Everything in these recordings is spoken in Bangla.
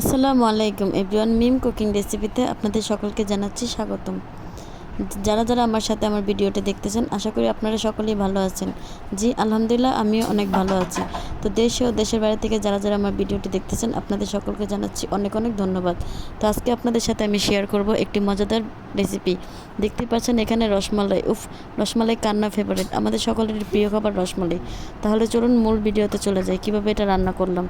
আসসালামু আলাইকুম এভরিওয়ান, মিম কুকিং রেসিপিতে আপনাদের সকলকে জানাচ্ছি স্বাগতম। যারা যারা আমার সাথে আমার ভিডিওটি দেখতেছেন, আশা করি আপনারা সকলেই ভালো আছেন। জি, আলহামদুলিল্লাহ, আমিও অনেক ভালো আছি। তো দেশে ও দেশের বাইরে থেকে যারা যারা আমার ভিডিওটি দেখতেছেন, আপনাদের সকলকে জানাচ্ছি অনেক অনেক ধন্যবাদ। তো আজকে আপনাদের সাথে আমি শেয়ার করব একটি মজাদার রেসিপি দেখতেই পাচ্ছেন এখানে রসমালাই, উফ, রসমালাই কান্না ফেভারিট আমাদের সকলের প্রিয় খাবার রসমালাই। তাহলে চলুন মূল ভিডিওতে চলে যাই, কীভাবে এটা রান্না করলাম।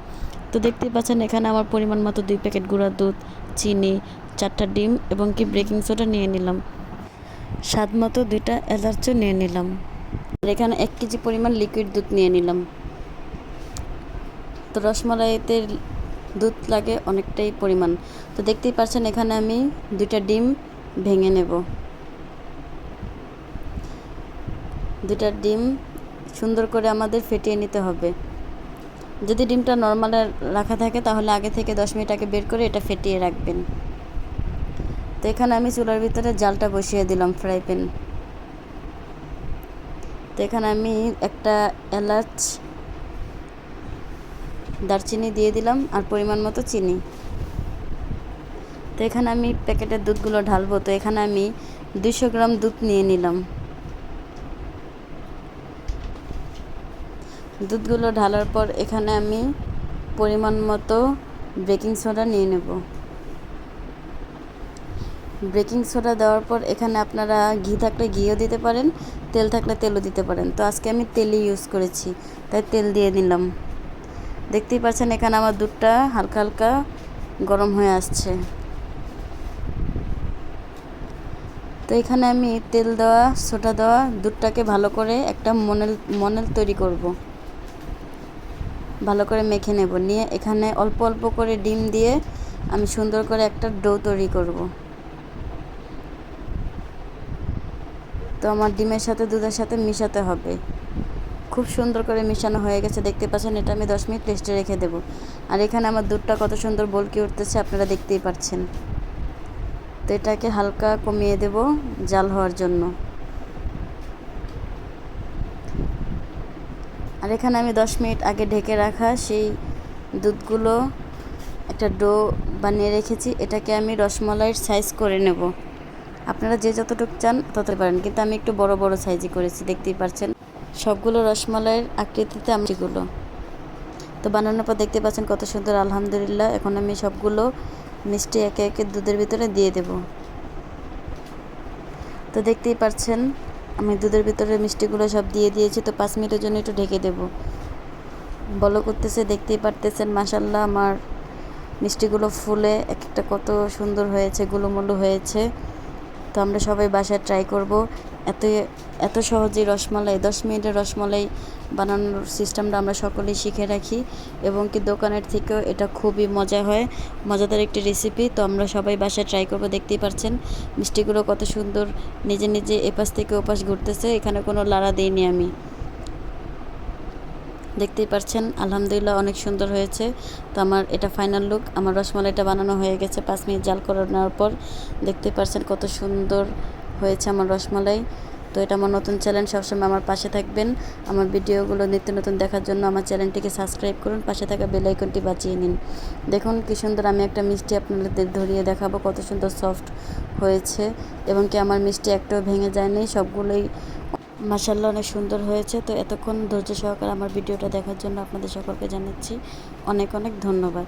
তো দেখতেই পাচ্ছেন, এখানে আমার পরিমাণ মতো দুই প্যাকেট গুঁড়ার দুধ, চিনি, চারটা ডিম এবং কি বেকিং সোডা নিয়ে নিলাম। স্বাদ মতো দুইটা এলাচও নিয়ে নিলাম। আর এখানে এক কেজি পরিমাণ লিকুইড দুধ নিয়ে নিলাম। তো রসমালাইতে দুধ লাগে অনেকটাই পরিমাণ। তো দেখতেই পাচ্ছেন, এখানে আমি দুইটা ডিম ভেঙে নেব। দুইটা ডিম সুন্দর করে আমাদের ফেটিয়ে নিতে হবে। যদি ডিমটা নর্মালে রাখা থাকে, তাহলে আগে থেকে দশ মিনিট আগে বের করে এটা ফেটিয়ে রাখবেন। তো এখানে আমি চুলার ভিতরে জালটা বসিয়ে দিলাম ফ্রাই প্যান তো এখানে আমি একটা এলাচ, দারচিনি দিয়ে দিলাম আর পরিমাণ মতো চিনি। তো এখানে আমি প্যাকেটের দুধগুলো ঢালবো। তো এখানে আমি দুশো গ্রাম দুধ নিয়ে নিলাম। দুধগুলো ঢালার পর এখানে আমি পরিমাণ মতো বেকিং সোডা নিয়ে নেব। বেকিং সোডা দেওয়ার পর এখানে আপনারা ঘি থাকলে ঘিও দিতে পারেন, তেল থাকলে তেলও দিতে পারেন। তো আজকে আমি তেলই ইউজ করেছি, তাই তেল দিয়ে দিলাম। দেখতেই পাচ্ছেন এখানে আমার দুধটা হালকা হালকা গরম হয়ে আসছে। তো এখানে আমি তেল দেওয়া সোটা দেওয়া দুধটাকে ভালো করে একটা মনেল মনেল তৈরি করব। ভালো করে মেখে নেব। নিয়ে এখানে অল্প অল্প করে ডিম দিয়ে আমি সুন্দর করে একটা ডো তৈরি করব। তো আমার ডিমের সাথে, দুধের সাথে মিশাতে হবে। খুব সুন্দর করে মিশানো হয়ে গেছে। দেখতে পাচ্ছেন, এটা আমি দশ মিনিট রেস্টে রেখে দেবো। আর এখানে আমার দুধটা কত সুন্দর বলকি উঠতেছে, আপনারা দেখতেই পাচ্ছেন। তো এটাকে হালকা কমিয়ে দেব জাল হওয়ার জন্য। আর এখানে আমি দশ মিনিট আগে ঢেকে রাখা সেই দুধগুলো একটা ডো বানিয়ে রেখেছি। এটাকে আমি রসমালাইয়ের সাইজ করে নেব। আপনারা যে যতটুকু চান তত পারেন। কিন্তু আমি একটু বড় বড় সাইজই করেছি, দেখতেই পাচ্ছেন সবগুলো রসমালাইয়ের আকৃতিতে আমি সেগুলো। তো বানানোর পর দেখতে পাচ্ছেন কত সুন্দর, আলহামদুলিল্লাহ। এখন আমি সবগুলো মিষ্টি একে একে দুধের ভিতরে দিয়ে দেব। তো দেখতেই পাচ্ছেন আমি দুধের ভিতরে মিষ্টিগুলো সব দিয়ে দিয়েছি, তো পাঁচ মিনিটের জন্য একটু ঢেকে দেব। বলো করতেছে, দেখতেই পারতেছেন মাসাল্লাহ আমার মিষ্টিগুলো ফুলে, এক একটা কত সুন্দর হয়েছে, গুলোমুলো হয়েছে। তো আমরা সবাই বাসায় ট্রাই করব। এত এত সহজে রসমালাই, দশ মিনিটের রসমালাই বানানোর সিস্টেমটা আমরা সকলেই শিখে রাখি এবং কি দোকানের থেকেও এটা খুবই মজা হয়, মজাদার একটি রেসিপি তো আমরা সবাই বাসায় ট্রাই করব, দেখতেই পাচ্ছেন মিষ্টিগুলো কত সুন্দর, নিজে নিজে এপাশ থেকে ওপাশ ঘুরতেছে, এখানে কোনো লাড়া দিইনি আমি। দেখতেই পাচ্ছেন আলহামদুলিল্লাহ অনেক সুন্দর হয়েছে। তো আমার এটা ফাইনাল লুক আমার রসমালাইটা বানানো হয়ে গেছে পাঁচ মিনিট জাল করানোর পর। দেখতেই পাচ্ছেন কত সুন্দর হয়েছে আমার রসমালাই। তো এটা আমার নতুন চ্যানেল সবসময় আমার পাশে থাকবেন। আমার ভিডিওগুলো নিত্য নতুন দেখার জন্য আমার চ্যানেলটিকে সাবস্ক্রাইব করুন, পাশে থাকা বেল আইকনটি বাঁচিয়ে নিন। দেখুন কী সুন্দর আমি একটা মিষ্টি আপনাদের ধরিয়ে দেখাবো কত সুন্দর সফট হয়েছে এবং কি আমার মিষ্টি একটাও ভেঙে যায়নি, সবগুলোই মাসাল্লাহ অনেক সুন্দর হয়েছে। তো এতক্ষণ ধৈর্য সহকারে আমার ভিডিওটা দেখার জন্য আপনাদের সকলকে জানাচ্ছি অনেক অনেক ধন্যবাদ।